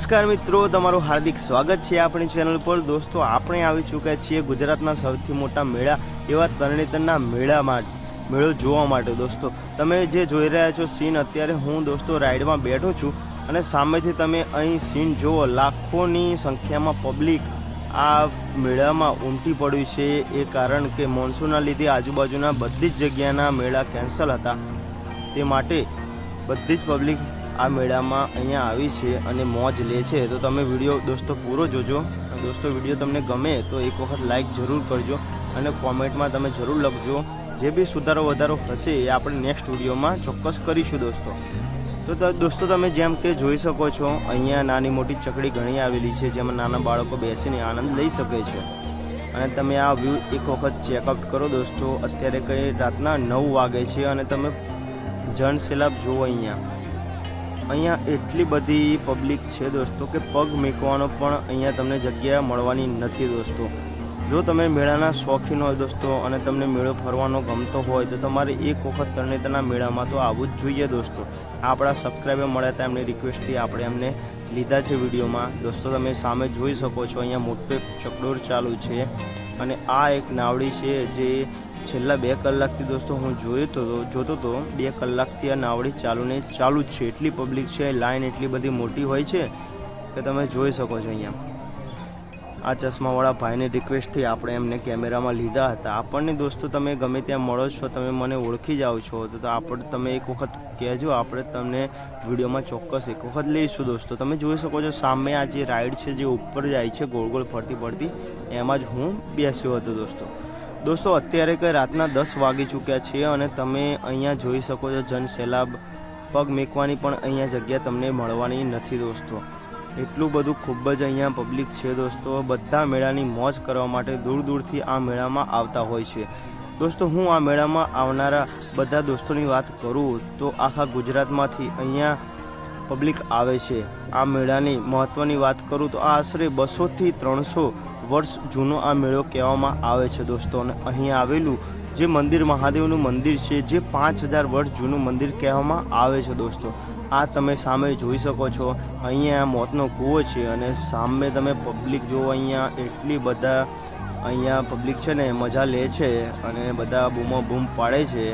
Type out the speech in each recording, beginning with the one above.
નમસ્કાર મિત્રો, તમારું હાર્દિક સ્વાગત છે આપણી ચેનલ પર. દોસ્તો, આપણે આવી ચૂક્યા છીએ ગુજરાતના સૌથી મોટા મેળા એવા તરણેતરના મેળામાં મેળો જોવા માટે. દોસ્તો, તમે જે જોઈ રહ્યા છો સીન અત્યારે હું દોસ્તો રાઈડમાં બેઠો છું અને સામેથી તમે અહીં સીન જુઓ, લાખોની સંખ્યામાં પબ્લિક આ મેળામાં ઉમટી પડ્યું છે. એ કારણ કે મોન્સૂનના લીધે આજુબાજુના બધી જ જગ્યાના મેળા કેન્સલ હતા. તે માટે બધી જ પબ્લિક આ મેળામાં અહીંયા આવી છે અને મોજ લે છે. તો તમે વીડિયો દોસ્તો પૂરો જોજો. દોસ્તો, વીડિયો તમને ગમે તો એક વખત લાઈક જરૂર કરજો અને કોમેન્ટમાં તમે જરૂર લખજો. જે બી સુધારો વધારો હશે એ આપણે નેક્સ્ટ વિડીયોમાં ચોક્કસ કરીશું દોસ્તો. તો દોસ્તો, તમે જેમ કે જોઈ શકો છો, અહીંયા નાની મોટી ચકડી ઘણી આવેલી છે, જેમાં નાના બાળકો બેસીને આનંદ લઈ શકે છે. અને તમે આ વ્યૂ એક વખત ચેકઅપ કરો દોસ્તો. અત્યારે કંઈ રાતના નવ વાગે છે અને તમે જન સૈલાબ જુઓ અહીંયા. અહીંયા એટલી બધી પબ્લિક છે દોસ્તો કે પગ મૂકવાનો પણ અહીંયા તમને જગ્યા મળવાની નથી દોસ્તો. જો તમે મેળાના શોખીન હોય દોસ્તો અને તમને મેળો ફરવાનો ગમતો હોય તો તમારે એક વખત તરણેતરના મેળામાં તો આવવું જ જોઈએ દોસ્તો. આપણા સબસ્ક્રાઈબર મળ્યા હતા એમની રિક્વેસ્ટથી આપણે એમને લીધા છે વિડીયોમાં. દોસ્તો તમે સામે જોઈ શકો છો, અહીંયા મોટો ચકડોર ચાલુ છે અને આ એક નાવડી છે જે છેલ્લા બે કલાકથી દોસ્તો હું જોયો તો જોતો તો બે કલાકથી આ નાવડી ચાલુ ને ચાલુ જ છે. એટલી પબ્લિક છે લાઈન એટલી બધી મોટી હોય છે કે તમે જોઈ શકો છો અહીંયા. આ ચશ્માવાળા ભાઈની રિક્વેસ્ટથી આપણે એમને કેમેરામાં લીધા હતા. આપણને દોસ્તો તમે ગમે ત્યાં મળો છો, તમે મને ઓળખી જાઓ છો, તો આપણે તમે એક વખત કહેજો, આપણે તમને વિડીયોમાં ચોક્કસ એક વખત લઈશું દોસ્તો. તમે જોઈ શકો છો સામે આ જે રાઈડ છે, જે ઉપર જાય છે ગોળ ગોળ ફરતી ફરતી એમાં જ હું બેસ્યો હતો દોસ્તો. દોસ્તો, અત્યારે કંઈ રાતના દસ વાગી ચૂક્યા છે અને તમે અહીંયા જોઈ શકો છો જન સૈલાબ પગ મેકવાની પણ અહીંયા જગ્યા તમને મળવાની નથી દોસ્તો. એટલું બધું ખૂબ જ અહીંયા પબ્લિક છે દોસ્તો. બધા મેળાની મોજ કરવા માટે દૂર દૂરથી આ મેળામાં આવતા હોય છે. દોસ્તો, હું આ મેળામાં આવનારા બધા દોસ્તોની વાત કરું તો આખા ગુજરાતમાંથી અહીંયા પબ્લિક આવે છે. આ મેળાની મહત્ત્વની વાત કરું તો આ આશરે બસોથી ત્રણસો વર્ષ જૂનો આ મેળો કહેવામાં આવે છે દોસ્તો. અને અહીં આવેલું જે મંદિર, મહાદેવનું મંદિર છે, જે પાંચ હજાર વર્ષ જૂનું મંદિર કહેવામાં આવે છે દોસ્તો. આ તમે સામે જોઈ શકો છો. અહીંયા મોતનો કૂવો છે અને સામે તમે પબ્લિક જો અહીંયા એટલી બધા અહીંયા પબ્લિક છે ને, મજા લે છે અને બધા બૂમો બૂમ પાડે છે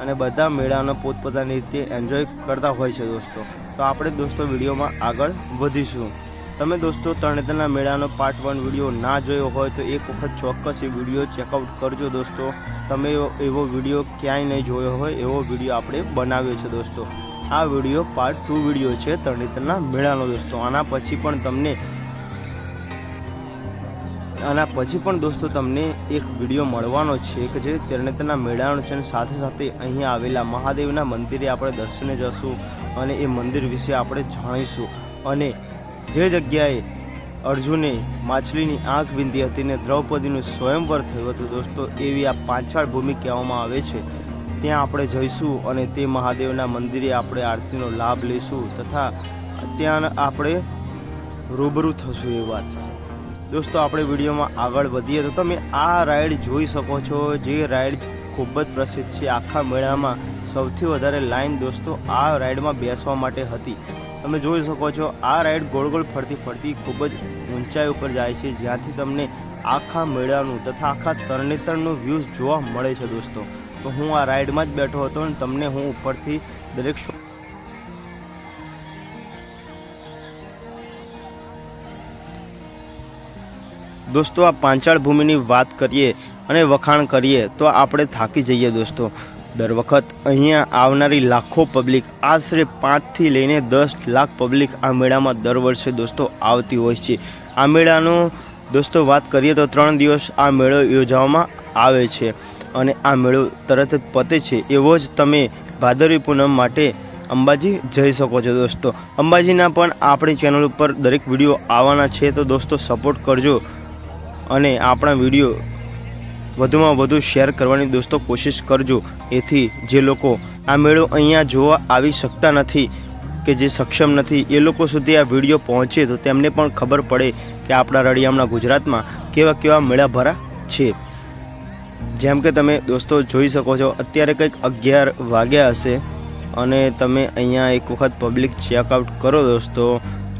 અને બધા મેળાનો પોતપોતાની રીતે એન્જોય કરતા હોય છે દોસ્તો. તો આપણે દોસ્તો વિડીયોમાં આગળ વધીશું. તમે દોસ્તો તરણેતરના મેળાનો પાર્ટ વન વીડિયો ના જોયો હોય તો એક વખત ચોક્કસ એ વીડિયો ચેકઆઉટ કરજો દોસ્તો. તમે એવો- વીડિયો ક્યાંય નહીં જોયો હોય, એવો વીડિયો આપણે બનાવ્યો છે દોસ્તો. આ વીડિયો પાર્ટ ટુ વીડિયો છે તરણેતરના મેળાનો દોસ્તો. આના પછી પણ તમને, આના પછી પણ દોસ્તો તમને એક વીડિયો મળવાનો છે કે જે તરણેતરના મેળાનો છે અને સાથે સાથે અહીં આવેલા મહાદેવના મંદિરે આપણે દર્શને જશું અને એ મંદિર વિશે આપણે જાણીશું. અને જે જગ્યાએ અર્જુને માછલીની આંખ વિંધી હતી ને દ્રૌપદીનું સ્વયંવર થયું હતું, દોસ્તો, એવી આ પાંચાળ ભૂમિ કહેવામાં આવે છે. ત્યાં આપણે જઈશું અને તે મહાદેવના મંદિરે આપણે આરતીનો લાભ લઈશું તથા ત્યાં આપણે રૂબરૂ થશું એ વાત. છે દોસ્તો, આપણે વિડીયોમાં આગળ વધીએ તો તમે આ રાઈડ જોઈ શકો છો, જે રાઈડ ખૂબ જ પ્રસિદ્ધ છે. આખા મેળામાં સૌથી વધારે લાઈન દોસ્તો આ રાઈડમાં બેસવા માટે હતી. તમે જોઈ શકો છો, આ રાઈડ ગોળ ગોળ ફરતી ફરતી ખૂબ જ ઊંચાઈ ઉપર જાય છે, જ્યાંથી તમને આખા મેળાનું તથા આખા તરણેતરનું વ્યૂઝ જોવા મળે છે દોસ્તો. તો હું આ રાઈડમાં જ બેઠો હતો અને તમને હું ઉપરથી દરેક દોસ્તો, આ પાંચાળ ભૂમિની વાત કરીએ અને વખાણ કરીએ, તો આપણે થાકી જઈએ દોસ્તો. દર વખત અહીંયા આવનારી લાખો પબ્લિક આશરે પાંચથી લઈને દસ લાખ પબ્લિક આ મેળામાં દર વર્ષે દોસ્તો આવતી હોય છે. આ મેળાનો દોસ્તો વાત કરીએ તો ત્રણ દિવસ આ મેળો યોજવામાં આવે છે અને આ મેળો તરત જ પતે છે. એવો જ તમે ભાદરવી પૂનમ માટે અંબાજી જઈ શકો છો દોસ્તો. અંબાજીના પણ આપણી ચેનલ ઉપર દરેક વીડિયો આવવાના છે તો દોસ્તો સપોર્ટ કરજો અને આપણા વીડિયો વધુમાં વધુ શેર કરવાની દોસ્તો કોશિશ કરજો. એથી જે લોકો આ મેળો અહીંયા જોવા આવી શકતા નથી કે જે સક્ષમ નથી, એ લોકો સુધી આ વીડિયો પહોંચે તો તેમને પણ ખબર પડે કે આપણા રળિયામણા ગુજરાતમાં કેવા કેવા મેળા ભરા છે. જેમ કે તમે દોસ્તો જોઈ શકો છો, અત્યારે કંઈક અગિયાર વાગ્યા હશે અને તમે અહીંયા એક વખત પબ્લિક ચેકઆઉટ કરો દોસ્તો.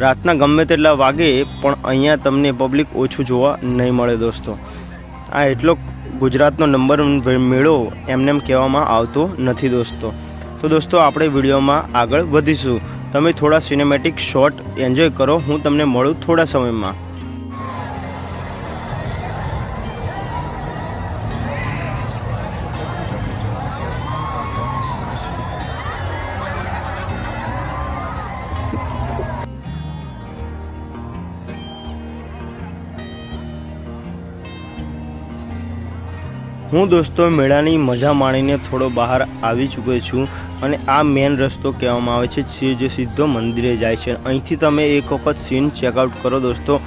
રાતના ગમે તેટલા વાગે પણ અહીંયા તમને પબ્લિક ઓછું જોવા નહીં મળે દોસ્તો. આ એટલો ગુજરાતનો નંબર મેળો એમને એમ કહેવામાં આવતો નથી દોસ્તો. તો દોસ્તો આપણે વિડીયોમાં આગળ વધીશું. તમે થોડા સિનેમેટિક શોટ એન્જોય કરો, હું તમને મળું થોડા સમયમાં. હું દોસ્તો મેળાની મજા માણીને થોડો બહાર આવી ચૂક્યો છું અને આ મેન રસ્તો કહેવામાં આવે છે, જે સીધો મંદિરે જાય છે. અહીંથી તમે એક વખત સીન ચેકઆઉટ કરો દોસ્તો.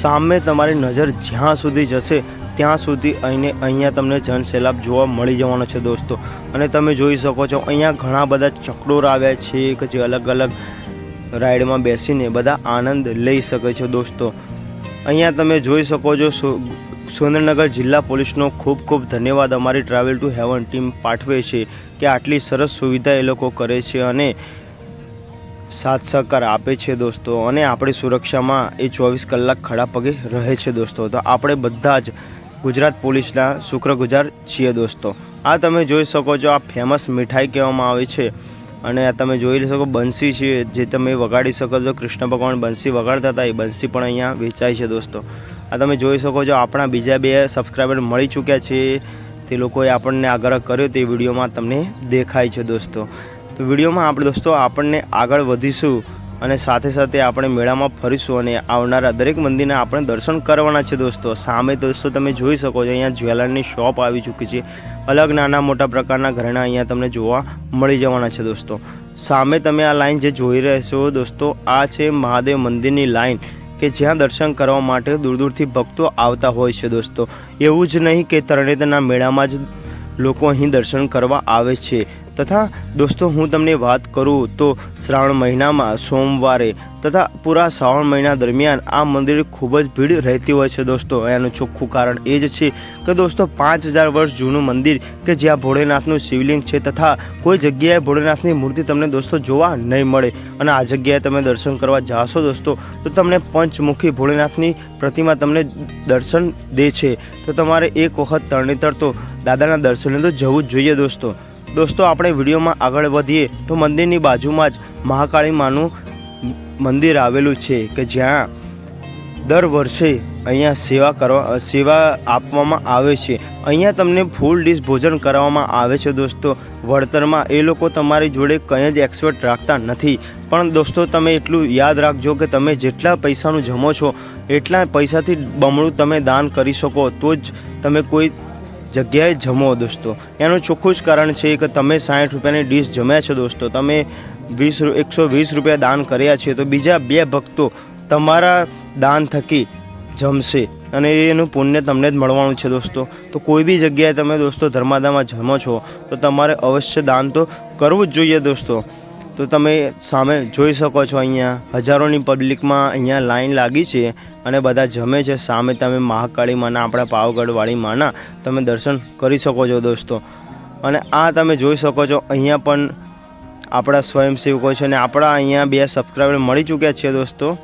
સામે તમારી નજર જ્યાં સુધી જશે, ત્યાં સુધી અહીંને અહીંયા તમને જનસેલાબ જોવા મળી જવાનો છે દોસ્તો. અને તમે જોઈ શકો છો, અહીંયા ઘણા બધા ચકડોર આવ્યા છે, કે જે અલગ અલગ રાઈડમાં બેસીને બધા આનંદ લઈ શકે છે દોસ્તો. અહીંયા તમે જોઈ શકો છો સુરેન્દ્રનગર જિલ્લા પોલીસનો ખૂબ ખૂબ ધન્યવાદ. અમારી ટ્રાવેલ ટુ હેવન ટીમ પાઠવે છે કે આટલી સરસ સુવિધા એ લોકો કરે છે અને સાથ સહકાર આપે છે દોસ્તો. અને આપણી સુરક્ષામાં એ ચોવીસ કલાક ખડા પગે રહે છે દોસ્તો. તો આપણે બધા જ ગુજરાત પોલીસના શુક્રગુજાર છીએ દોસ્તો. આ તમે જોઈ શકો છો, આ ફેમસ મીઠાઈ કહેવામાં આવે છે. અને આ તમે જોઈ શકો બંસી છે, જે તમે વગાડી શકો છો. કૃષ્ણ ભગવાન બંસી વગાડતા હતા, એ બંસી પણ અહીંયા વેચાય છે દોસ્તો. આ તમે જોઈ શકો છો, આપણા બીજા બે સબસ્ક્રાઈબર મળી ચૂક્યા છે. તે લોકોએ આપણને આગ્રહ કર્યો તે વિડીયોમાં તમને દેખાય છે દોસ્તો. તો વિડીયોમાં આપણે દોસ્તો આપણને આગળ વધીશું અને સાથે સાથે આપણે મેળામાં ફરીશું અને આવનારા દરેક મંદિરના આપણે દર્શન કરવાના છે દોસ્તો. સામે દોસ્તો તમે જોઈ શકો છો, અહીંયા જ્વેલરની શોપ આવી ચૂકી છે. અલગ નાના મોટા પ્રકારના ઘરેણા અહીંયા તમને જોવા મળી જવાના છે દોસ્તો. સામે તમે આ લાઈન જે જોઈ રહ્યા છો દોસ્તો, આ છે મહાદેવ મંદિરની લાઈન. કે જ્યાં દર્શન કરવા માટે દૂર દૂરથી ભક્તો આવતા હોય છે દોસ્તો. એવું જ નહીં કે તરણેતરના મેળામાં જ લોકો અહીં દર્શન કરવા આવે છે. તથા દોસ્તો, હું તમને વાત કરું તો શ્રાવણ મહિનામાં, સોમવારે તથા પૂરા શ્રાવણ મહિના દરમિયાન આ મંદિરે ખૂબ જ ભીડ રહેતી હોય છે દોસ્તો. એનું ચોખ્ખું કારણ એ જ છે કે દોસ્તો, પાંચ હજાર વર્ષ જૂનું મંદિર કે જ્યાં ભોળેનાથનું શિવલિંગ છે તથા કોઈ જગ્યાએ ભોળેનાથની મૂર્તિ તમને દોસ્તો જોવા નહીં મળે. અને આ જગ્યાએ તમે દર્શન કરવા જાશો દોસ્તો, તો તમને પંચમુખી ભોળેનાથની પ્રતિમા તમને દર્શન દે છે. તો તમારે એક વખત તરણેતર તો દાદાના દર્શને તો જવું જ જોઈએ દોસ્તો. દોસ્તો, આપણે વિડીયોમાં આગળ વધીએ તો મંદિરની બાજુમાં જ મહાકાળી માનું મંદિર આવેલું છે કે જ્યાં દર વર્ષે અહીંયા સેવા કરવા, સેવા આપવામાં આવે છે. અહીંયા તમને ફૂલ ડીશ ભોજન કરાવવામાં આવે છે દોસ્તો. વળતરમાં એ લોકો તમારી જોડે કંઈ જ એક્સપર્ટ રાખતા નથી. પણ દોસ્તો, તમે એટલું યાદ રાખજો કે તમે જેટલા પૈસાનું જમો છો, એટલા પૈસાથી બમણું તમે દાન કરી શકો, તો જ તમે કોઈ જગ્યાએ જમો દોસ્તો. એનું ચોખ્ખું જ કારણ છે કે તમે સાઠ રૂપિયાની ડીશ જમ્યા છો દોસ્તો. તમે વીસ એકસો વીસ રૂપિયા દાન કર્યા છે તો બીજા બે ભક્તો તમારા દાન થકી જમશે અને એનું પુણ્ય તમને જ મળવાનું છે દોસ્તો. તો કોઈ બી જગ્યાએ તમે દોસ્તો ધર્માદામાં જમો છો તો તમારે અવશ્ય દાન તો કરવું જ જોઈએ દોસ્તો. તો તમે સામે જોઈ શકો છો અહીંયા હજારોની પબ્લિકમાં અહીંયા લાઈન લાગી છે અને બધા જમે છે. સામે તમે મહાકાળી માના, આપણા પાવગઢવાળી માના તમે દર્શન કરી શકો છો દોસ્તો. અને આ તમે જોઈ શકો છો, અહીંયા પણ આપણા સ્વયંસેવકો છે અને આપણા અહીંયા બે સબસ્ક્રાઈબર મળી ચૂક્યા છે દોસ્તો.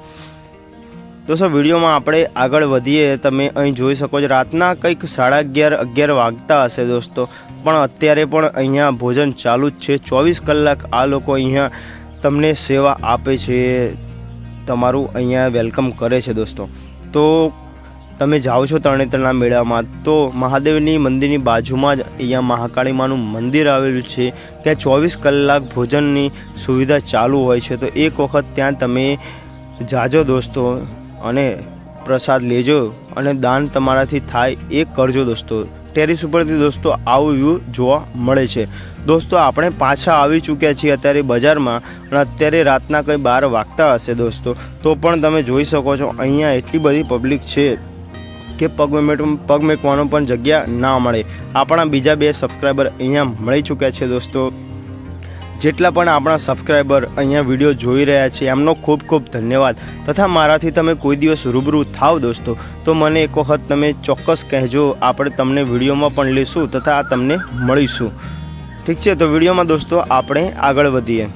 દોસ્તો વિડીયોમાં આપણે આગળ વધીએ. તમે અહીં જોઈ શકો છો, રાતના કંઈક સાડા અગિયાર અગિયાર વાગતા હશે દોસ્તો. પણ અત્યારે પણ અહીંયા ભોજન ચાલુ જ છે. ચોવીસ કલાક આ લોકો અહીંયા તમને સેવા આપે છે. તમારું અહીંયા વેલકમ કરે છે દોસ્તો. તો તમે જાઓ છો તરણેતરના મેળામાં, તો મહાદેવની મંદિરની બાજુમાં જ અહીંયા મહાકાળી માનું મંદિર આવેલું છે. ત્યાં ચોવીસ કલાક ભોજનની સુવિધા ચાલુ હોય છે. તો એક વખત ત્યાં તમે જાજો દોસ્તો. અને પ્રસાદ લેજો અને દાન તમારાથી થાય એ કરજો દોસ્તો. ટેરિસ ઉપરથી દોસ્તો, આવું વ્યૂ જોવા મળે છે. દોસ્તો, આપણે પાછા આવી ચૂક્યા છીએ અત્યારે બજારમાં અને અત્યારે રાતના કંઈ બાર વાગતા હશે દોસ્તો. તો પણ તમે જોઈ શકો છો, અહીંયા એટલી બધી પબ્લિક છે કે પગ પગ મેકવાનો પણ જગ્યા ના મળે. આપણા બીજા બે સબસ્ક્રાઈબર અહીંયા મળી ચૂક્યા છે દોસ્તો. જેટલા પણ આપણા સબસ્ક્રાઈબર અહીંયા વીડિયો જોઈ રહ્યા છે, એમનો ખૂબ ખૂબ ધન્યવાદ. તથા મારાથી તમે કોઈ દિવસ રૂબરૂ થાવ દોસ્તો, તો મને એક વખત તમે ચોક્કસ કહેજો, આપણે તમને વિડીયોમાં પણ લઈશું તથા તમને મળીશું. ઠીક છે, તો વિડીયોમાં દોસ્તો આપણે આગળ વધીએ.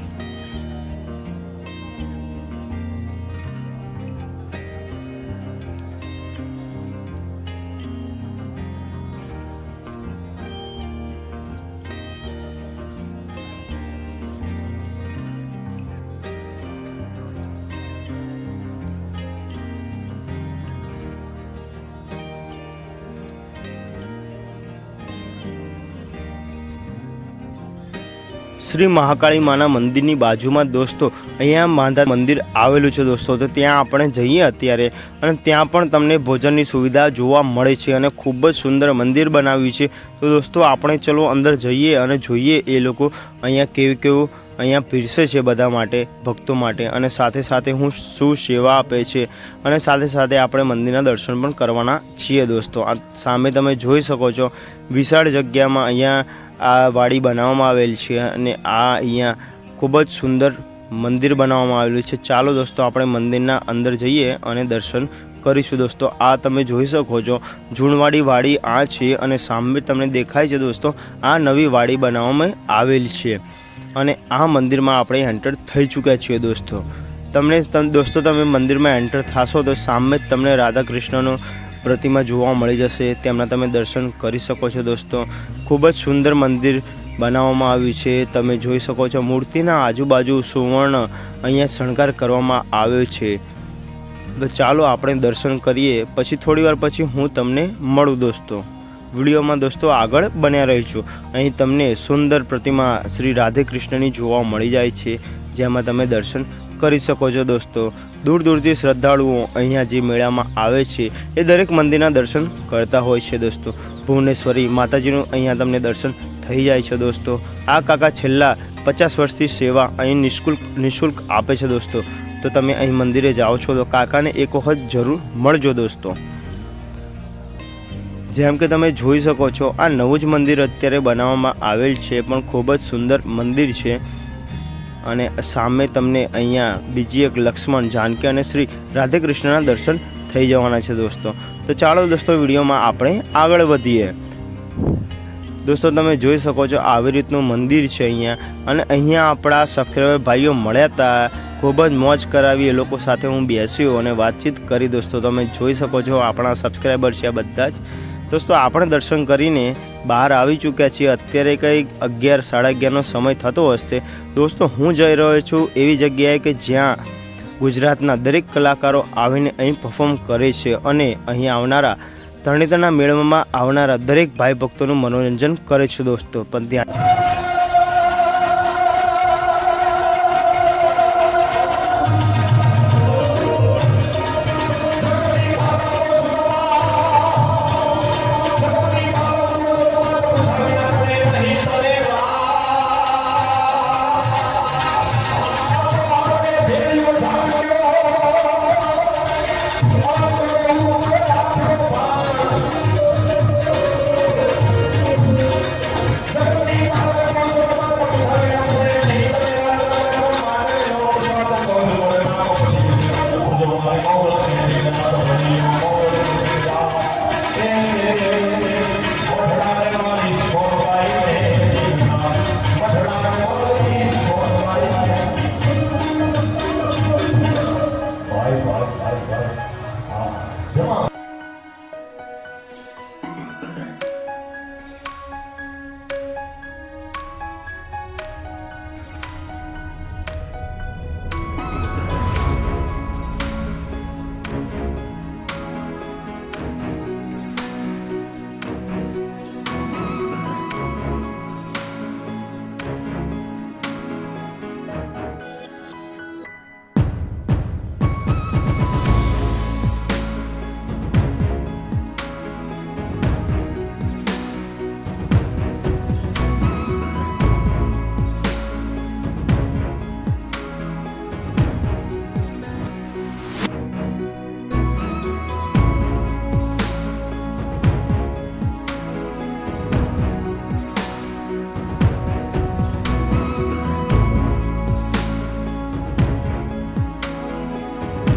શ્રી મહાકાળી માના મંદિરની બાજુમાં દોસ્તો, અહીંયા માંધા મંદિર આવેલું છે દોસ્તો, તો ત્યાં આપણે જઈએ અત્યારે અને ત્યાં પણ તમને ભોજનની સુવિધા જોવા મળે છે અને ખૂબ જ સુંદર મંદિર બનાવ્યું છે. તો દોસ્તો, આપણે ચલો અંદર જઈએ અને જોઈએ એ લોકો અહીંયા કેવું કેવું અહીંયા પીરસે છે બધા માટે, ભક્તો માટે અને સાથે સાથે હું શું સેવા આપે છે અને સાથે સાથે આપણે મંદિરના દર્શન પણ કરવાના છીએ દોસ્તો. આ સામે તમે જોઈ શકો છો, વિશાળ જગ્યામાં અહીંયા આ વાડી બનાવવામાં આવેલ છે અને આ અહીંયા ખૂબ જ સુંદર મંદિર બનાવવામાં આવેલું છે. ચાલો દોસ્તો, આપણે મંદિરના અંદર જઈએ અને દર્શન કરીશું. દોસ્તો, આ તમે જોઈ શકો છો, જૂણવાડી વાડી આ છે અને સામે તમને દેખાય છે દોસ્તો, આ નવી વાડી બનાવવામાં આવેલ છે. અને આ મંદિરમાં આપણે એન્ટર થઈ ચૂક્યા છીએ દોસ્તો. તમને તમ- દોસ્તો, તમે મંદિરમાં એન્ટર થશો તો સામે જ તમને રાધા કૃષ્ણનો પ્રતિમા જોવા મળી જશે, તેમના તમે દર્શન કરી શકો છો દોસ્તો. ખૂબ જ સુંદર મંદિર બનાવવામાં આવ્યું છે. તમે જોઈ શકો છો મૂર્તિના આજુબાજુ સુવર્ણ અહીંયા શણગાર કરવામાં આવ્યો છે. તો ચાલો આપણે દર્શન કરીએ. પછી થોડીવાર પછી હું તમને મળું દોસ્તો. વિડીયોમાં દોસ્તો આગળ બન્યા રહીશું. અહીં તમને સુંદર પ્રતિમા શ્રી રાધે કૃષ્ણની જોવા મળી જાય છે, જેમાં તમે દર્શન કરી શકો છો દોસ્તો. દૂર દૂરથી શ્રદ્ધાળુઓ અહીંયા જે મેળામાં આવે છે, એ દરેક મંદિરના દર્શન કરતા હોય છે દોસ્તો. ભુવનેશ્વરી માતાજીનું અહીંયા તમને દર્શન થઈ જાય છે દોસ્તો. આ કાકા છેલ્લા પચાસ વર્ષથી સેવા અહીં નિઃશુલ્ક નિઃશુલ્ક આપે છે દોસ્તો. તો તમે અહીં મંદિરે જાઓ છો તો કાકાને એક વખત જરૂર મળજો દોસ્તો. જેમ કે તમે જોઈ શકો છો, આ નવું જ મંદિર અત્યારે બનાવવામાં આવેલ છે, પણ ખૂબ જ સુંદર મંદિર છે. અને સામે તમને અહીંયા બીજી એક લક્ષ્મણ જાનકી અને શ્રી રાધે કૃષ્ણના દર્શન થઈ જવાના છે દોસ્તો. તો ચાલો દોસ્તો વિડીયોમાં આપણે આગળ વધીએ. દોસ્તો તમે જોઈ શકો છો આવી રીતનું મંદિર છે અહીંયા. અને અહીંયા આપણા સબસ્ક્રાઈબર ભાઈઓ મળ્યા હતા ખૂબ જ મોજ કરાવી એ લોકો સાથે હું બેસ્યો અને વાતચીત કરી દોસ્તો. તમે જોઈ શકો છો આપણા સબસ્ક્રાઈબર છે બધા જ. દોસ્તો, આપણે દર્શન કરીને બહાર આવી ચૂક્યા છીએ. અત્યારે કંઈક અગિયાર, સાડા અગિયારનો સમય થતો હશે. દોસ્તો, હું જઈ રહ્યો છું એવી જગ્યાએ કે જ્યાં ગુજરાતના દરેક કલાકારો આવીને અહીં પરફોર્મ કરે છે અને અહીં આવનારા, તરણેતરના મેળામાં આવનારા દરેક ભાઈ ભક્તોનું મનોરંજન કરે છે દોસ્તો. પણ ત્યાં Come on.